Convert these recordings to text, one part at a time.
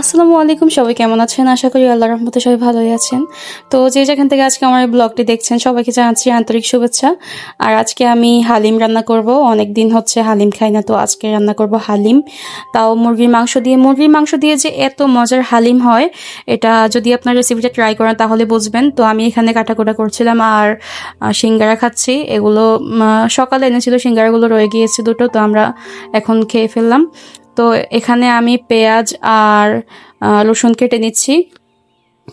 আসসালামু আলাইকুম, সবাই কেমন আছেন? আশা করি আল্লাহ রহমতে সবাই ভালোই আছেন। তো যে যেখান থেকে আজকে আমার এই ব্লগটি দেখছেন, সবাইকে জানাচ্ছি আন্তরিক শুভেচ্ছা। আর আজকে আমি হালিম রান্না করব। অনেক দিন হচ্ছে হালিম খাই না, তো আজকে রান্না করব হালিম। তাও মুরগির মাংস দিয়ে। মুরগির মাংস দিয়ে যে এত মজার হালিম হয়, এটা যদি আপনার রেসিপিটা ট্রাই করেন, তাহলে বুঝবেন। তো আমি এখানে কাটাকুটা করছিলাম আর সিঙ্গারা খাচ্ছি। এগুলো সকালে এনেছিল, সিঙ্গারাগুলো রয়ে গিয়েছে দুটো, তো আমরা এখন খেয়ে ফেললাম। তো এখানে আমি পেঁয়াজ আর রসুন কেটে নিচ্ছি।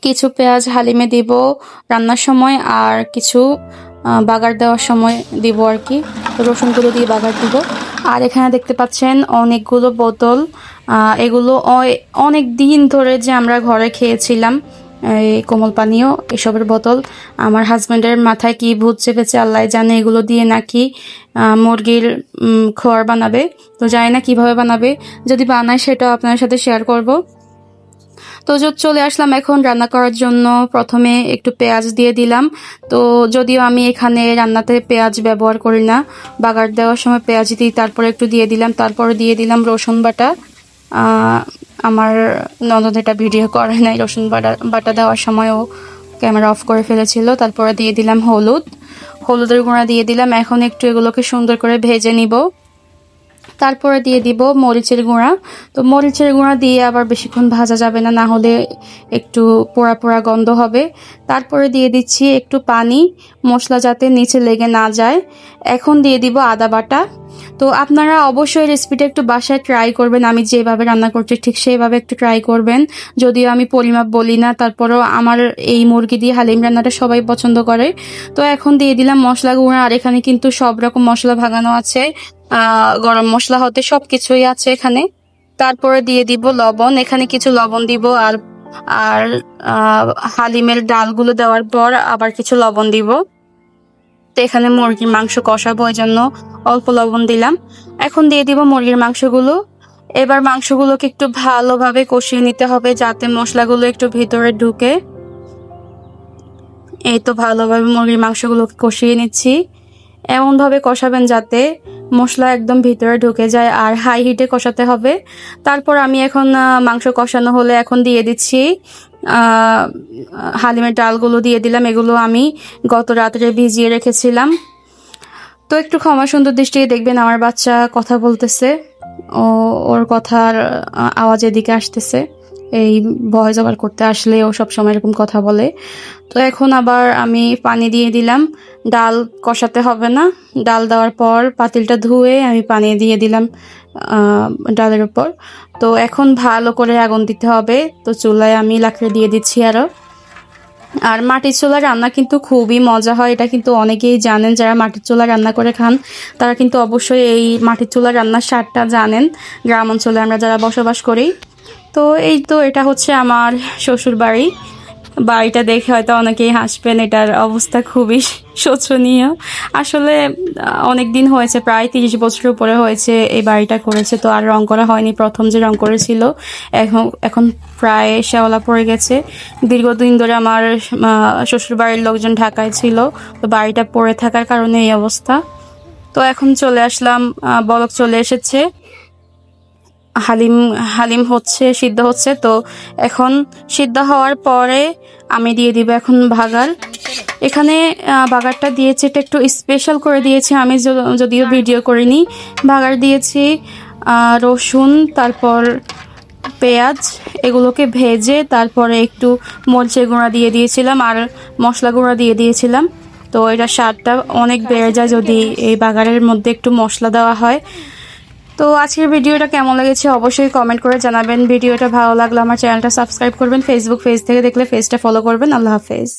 কিছু পেঁয়াজ হালিমে দিব রান্নার সময় আর কিছু বাগার দেওয়ার সময় দিব আর কি। রসুনগুলো দিয়ে বাগার দিব। আর এখানে দেখতে পাচ্ছেন অনেকগুলো বোতল। এগুলো অনেক দিন ধরে যে আমরা ঘরে খেয়েছিলাম এই কোমল পানীয়, এসবের বোতল। আমার হাজব্যান্ডের মাথায় কি ভূত চেপেছে আল্লাহ জানে, এগুলো দিয়ে নাকি মুরগির খোয়ার বানাবে। তো জানি না কীভাবে বানাবে। যদি বানায় সেটাও আপনার সাথে শেয়ার করব। তো চলে আসলাম এখন রান্না করার জন্য। প্রথমে একটু পেঁয়াজ দিয়ে দিলাম। তো যদিও আমি এখানে রান্নাতে পেঁয়াজ ব্যবহার করি না, বাগার দেওয়ার সময় পেঁয়াজ দিই, তারপরে একটু দিয়ে দিলাম, তারপরে দিয়ে দিলাম রসুন বাটা। আমার ননদ এটা ভিডিও করে নাই, রসুন বাটা বাটা দেওয়ার সময়ও ক্যামেরা অফ করে ফেলেছিল। তারপরে দিয়ে দিলাম হলুদ। হলুদের গুঁড়া দিয়ে দিলাম। এখন একটু এগুলোকে সুন্দর করে ভেজে নিব। তারপরে দিয়ে দিব মরিচের গুঁড়া। তো মরিচের গুঁড়া দিয়ে আবার বেশিক্ষণ ভাজা যাবে না না হলে একটু পোড়া পোড়া গন্ধ হবে। তারপরে দিয়ে দিচ্ছি একটু পানি, মশলা যাতে নিচে লেগে না যায়। এখন দিয়ে দিব আদা বাটা। তো আপনারা অবশ্যই রেসিপিটা একটু বাসায় ট্রাই করবেন। আমি যেভাবে রান্না করছি ঠিক সেইভাবে একটু ট্রাই করবেন। যদিও আমি পরিমাপ বলি না, তারপরেও আমার এই মুরগি দিয়ে হালিম রান্নাটা সবাই পছন্দ করে। তো এখন দিয়ে দিলাম মশলা গুঁড়া, আর এখানে কিন্তু সব রকম মশলা ভাগানো আছে। গরম মশলা হতে সব কিছুই আছে এখানে। তারপরে দিয়ে দিব লবণ। এখানে কিছু লবণ দিব আর আর হালিমের ডালগুলো দেওয়ার পর আবার কিছু লবণ দিব। তো এখানে মুরগির মাংস কষাবো ওই জন্য অল্প লবণ দিলাম। এখন দিয়ে দিব মুরগির মাংসগুলো। এবার মাংসগুলোকে একটু ভালোভাবে কষিয়ে নিতে হবে যাতে মশলাগুলো একটু ভিতরে ঢুকে। এই তো ভালোভাবে মুরগির মাংসগুলোকে কষিয়ে নিচ্ছি। এমনভাবে কষাবেন যাতে মশলা একদম ভিতরে ঢুকে যায় আর হাই হিটে কষাতে হবে। তারপর আমি এখন মাংস কষানো হলে এখন দিয়ে দিচ্ছি হালিমের ডালগুলো দিয়ে দিলাম। এগুলো আমি গত রাত্রে ভিজিয়ে রেখেছিলাম। তো একটু ক্ষমা সুন্দর দৃষ্টিতে দেখবেন আমার বাচ্চা কথা বলতেছে। ও, ওর কথার আওয়াজ এদিকে আসতেছে। এই ভয়েস ওভার করতে আসলে ও সব সময় এরকম কথা বলে। তো এখন আবার আমি পানি দিয়ে দিলাম। ডাল কষাতে হবে না। ডাল দেওয়ার পর পাতিলটা ধুয়ে আমি পানি দিয়ে দিলাম ডালের উপর। তো এখন ভালো করে আগুন দিতে হবে। তো চুলায় আমি লাকড়ি দিয়ে দিচ্ছি আরও আর মাটির চুলা রান্না কিন্তু খুবই মজা হয়। এটা কিন্তু অনেকেই জানেন, যারা মাটির চুলা রান্না করে খান, তারা কিন্তু অবশ্যই এই মাটির চুলা রান্নার স্বাদটা জানেন। গ্রাম অঞ্চলে আমরা যারা বসবাস করি তো এই তো এটা হচ্ছে আমার শ্বশুর বাড়ি বাড়িটা দেখে হয়তো অনেকেই হাসবেন, এটার অবস্থা খুবই শোচনীয়। আসলে অনেক দিন হয়েছে, প্রায় তিরিশ বছর উপরে হয়েছে এই বাড়িটা করেছে, তো আর রং করা হয়নি, প্রথম যে রং করেছিল, এখন এখন প্রায় শ্যাওলা পড়ে গেছে। দীর্ঘদিন ধরে আমার শ্বশুর বাড়ির লোকজন ঢাকায় ছিল, তো বাড়িটা পড়ে থাকার কারণে এই অবস্থা। তো এখন চলে আসলাম বলক চলে এসেছে। হালিম হালিম হচ্ছে, সিদ্ধ হচ্ছে, তো এখন সিদ্ধ হওয়ার পরে আমি দিয়ে দিব এখন ভাগার এখানে বাগারটা দিয়েছি, এটা একটু স্পেশাল করে দিয়েছি, আমি যদিও ভিডিও করিনি। বাগার দিয়েছি রসুন, তারপর পেঁয়াজ, এগুলোকে ভেজে তারপরে একটু মরিচের গুঁড়া দিয়ে দিয়েছিলাম আর মশলা গুঁড়া দিয়ে দিয়েছিলাম। তো এটা স্বাদটা অনেক বেড়ে যায় যদি এই বাগারের মধ্যে একটু মশলা দেওয়া হয়। তো আজকের ভিডিওটা কেমন লেগেছে অবশ্যই কমেন্ট করে জানাবেন। ভিডিওটা ভালো লাগল আমার চ্যানেলটা সাবস্ক্রাইব করবেন। ফেসবুক পেজ থেকে দেখলে পেজটা ফলো করবেন। আল্লাহ হাফেজ।